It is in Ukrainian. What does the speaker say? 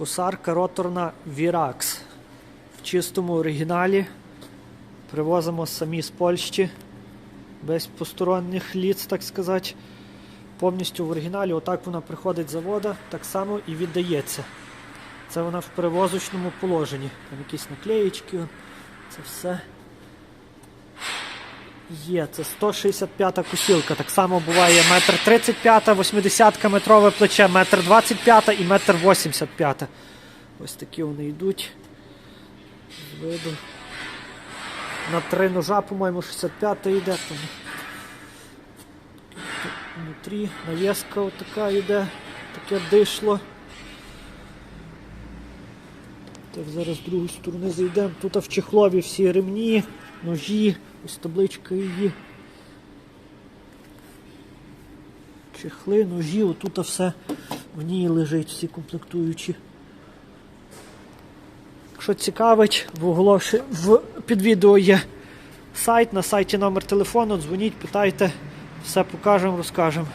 Косарка роторна Virax. В чистому оригіналі. Привозимо самі з Польщі. Без посторонніх ліц, так сказати. Повністю в оригіналі. Отак вона приходить з завода, так само і віддається. Це вона в перевозочному положенні. Там якісь наклеїчки. Це все. Є, це 165-та кусілка. Так само буває метр 35, 80 метрове плече, метр 25 і метр 85. Ось такі вони йдуть. З виду. На три ножа, по-моєму, 65 йде. Там. Внутрі навіска отака йде, таке дишло. Так, зараз з другої сторони зайдемо. Тут в чехлові всі ремні, ножі, ось табличка її. Чехли, ножі, отут все в ній лежить, всі комплектуючі. Якщо цікавить, в, оголоші... в... під відео є сайт, на сайті номер телефону, дзвоніть, питайте, все покажемо, розкажемо.